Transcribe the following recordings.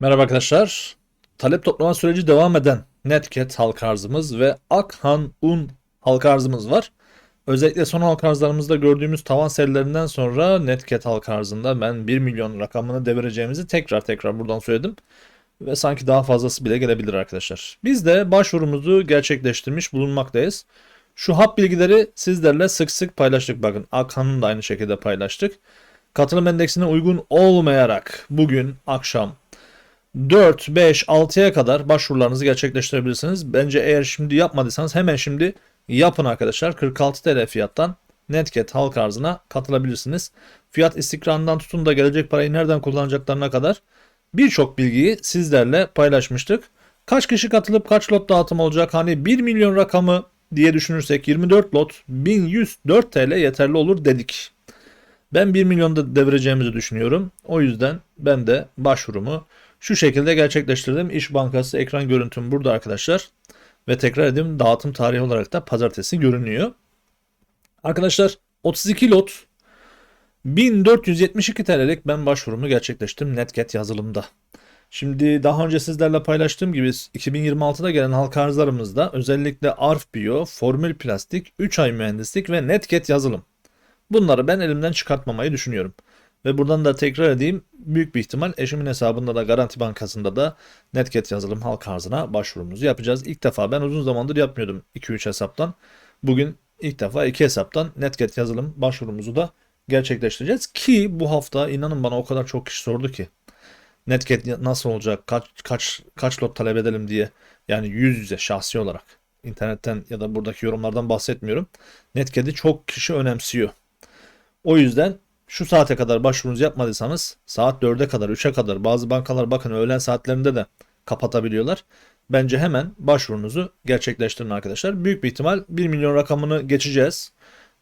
Merhaba arkadaşlar. Talep toplama süreci devam eden Netcat halka arzımız ve Akhan Un halka arzımız var. Özellikle son halka arzlarımızda gördüğümüz tavan serilerinden sonra Netcat halka arzında ben 1 milyon rakamını devireceğimizi tekrar tekrar buradan söyledim. Ve sanki daha fazlası bile gelebilir arkadaşlar. Biz de başvurumuzu gerçekleştirmiş bulunmaktayız. Şu hap bilgileri sizlerle sık sık paylaştık. Bakın Akhan'ın da aynı şekilde paylaştık. Katılım endeksine uygun olmayarak bugün akşam 4, 5, 6'ya kadar başvurularınızı gerçekleştirebilirsiniz. Bence eğer şimdi yapmadıysanız hemen şimdi yapın arkadaşlar. 46 TL fiyattan Netcat halk arzına katılabilirsiniz. Fiyat istikrarından tutun da gelecek parayı nereden kullanacaklarına kadar birçok bilgiyi sizlerle paylaşmıştık. Kaç kişi katılıp kaç lot dağıtım olacak? Hani 1 milyon rakamı diye düşünürsek 24 lot 1104 TL yeterli olur dedik. Ben 1 milyonda devireceğimizi düşünüyorum. O yüzden ben de başvurumu şu şekilde gerçekleştirdim. İş Bankası ekran görüntüm burada arkadaşlar. Ve tekrar edeyim dağıtım tarihi olarak da pazartesi görünüyor. Arkadaşlar 32 lot 1472 TL'lik ben başvurumu gerçekleştirdim Netcat yazılımda. Şimdi daha önce sizlerle paylaştığım gibi 2026'da gelen halka arzlarımızda özellikle ARF Bio, Formül Plastik, 3 ay mühendislik ve Netcat yazılım. Bunları ben elimden çıkartmamayı düşünüyorum. Ve buradan da tekrar edeyim. Büyük bir ihtimal eşimin hesabında da Garanti Bankası'nda da Netcat yazılım halk arzına başvurumuzu yapacağız. İlk defa ben uzun zamandır yapmıyordum 2-3 hesaptan. Bugün ilk defa 2 hesaptan Netcat yazılım başvurumuzu da gerçekleştireceğiz. Ki bu hafta inanın bana o kadar çok kişi sordu ki. Netcat nasıl olacak? Kaç kaç kaç lot talep edelim diye. Yani yüz yüze şahsi olarak. internetten ya da buradaki yorumlardan bahsetmiyorum. Netcat'i çok kişi önemsiyor. O yüzden şu saate kadar başvurunuzu yapmadıysanız saat 4'e kadar 3'e kadar bazı bankalar bakın öğlen saatlerinde de kapatabiliyorlar. Bence hemen başvurunuzu gerçekleştirin arkadaşlar. Büyük bir ihtimal 1 milyon rakamını geçeceğiz.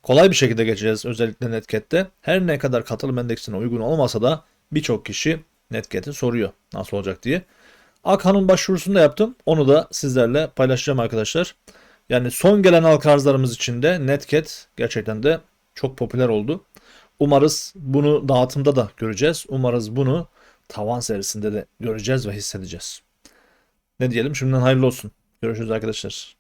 Kolay bir şekilde geçeceğiz özellikle Netcat'te. Her ne kadar katılım endeksine uygun olmasa da birçok kişi Netcat'i soruyor nasıl olacak diye. Akhan'ın başvurusunu da yaptım. Onu da sizlerle paylaşacağım arkadaşlar. Yani son gelen halka arzlarımız için de Netcat gerçekten de çok popüler oldu. Umarız bunu dağıtımda da göreceğiz. Umarız bunu tavan serisinde de göreceğiz ve hissedeceğiz. Ne diyelim şimdiden hayırlı olsun. Görüşürüz arkadaşlar.